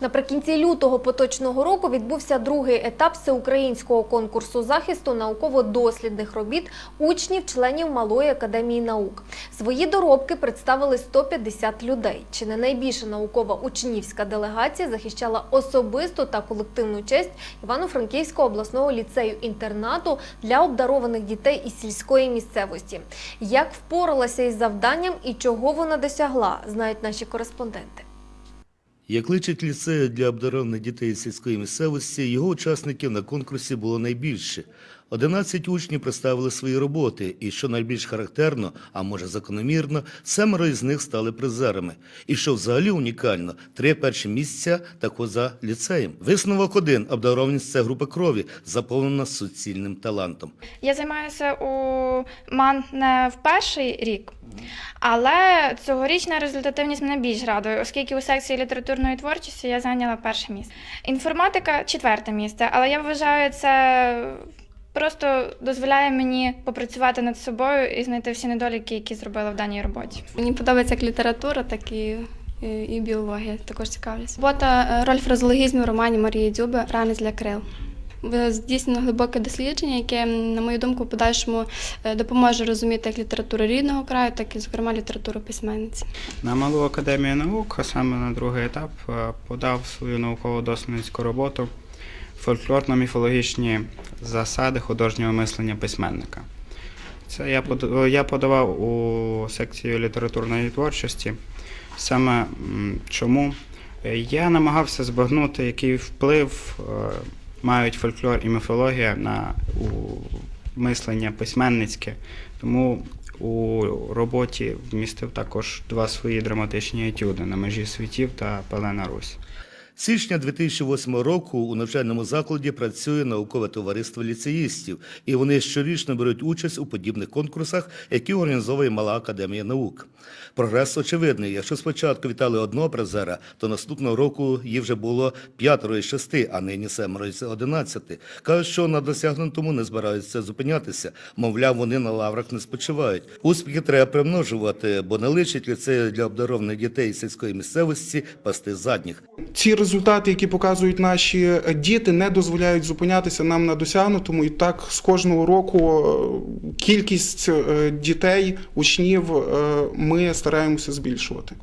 Наприкінці лютого поточного року відбувся другий етап всеукраїнського конкурсу захисту науково-дослідних робіт учнів-членів Малої академії наук. Свої доробки представили 150 людей. Чи не найбільша наукова учнівська делегація захищала особисту та колективну честь Івано-Франківського обласного ліцею-інтернату для обдарованих дітей із сільської місцевості. Як впоралася із завданням і чого вона досягла, знають наші кореспонденти. Як личить ліцею для обдарованих дітей сільської місцевості, його учасників на конкурсі було найбільше. 11 учнів представили свої роботи, і що найбільш характерно, а може закономірно, семеро із них стали призерами. І що взагалі унікально, три перші місця тако за ліцеєм. Висновок один – обдарованість – це група крові, заповнена суцільним талантом. Я займаюся у МАН не в перший рік, але цьогорічна результативність мене більш радує, оскільки у секції літературної творчості я зайняла перше місце. Інформатика четверте місце, але я вважаю, це просто дозволяє мені попрацювати над собою і знайти всі недоліки, які зробила в даній роботі. Мені подобається як література, так і, і, і біологія. Також цікавлюсь. Робота е, роль фразологізму в романі Марії Дзюби Ранець для крил. В- Здійснено глибоке дослідження, яке, на мою думку, в подальшому е, допоможе розуміти як літературу рідного краю, так і, зокрема, літературу письменниці. На Малу академію наук, а саме на другий етап, е, подав свою науково-дослідницьку роботу фольклорно-міфологічні засади художнього мислення письменника. Це я я подавав у секцію літературної творчості. Саме чому Е, я намагався збагнути, який вплив е, мають фольклор і міфологія на у мислення письменницьке. Тому у роботі вмістив також два свої драматичні етюди на межі світів та Пелена Русь. З січня 2008 року у навчальному закладі працює наукове товариство ліцеїстів, і вони щорічно беруть участь у подібних конкурсах, які організовує Мала академія наук. Прогрес очевидний. Якщо спочатку вітали одного призера, то наступного року їх вже було п'ятеро із шести, а нині семеро із одинадцяти. Кажуть, що на досягнутому не збираються зупинятися. Мовляв, вони на лаврах не спочивають. Успіхи треба примножувати, бо не личить ліцею для обдарованих дітей сільської місцевості пасти задніх. Ці результати, які показують наші е, діти, не дозволяють зупинятися нам на досягнутому. І так з кожного року е, кількість е, дітей, учнів ми стараємося збільшувати.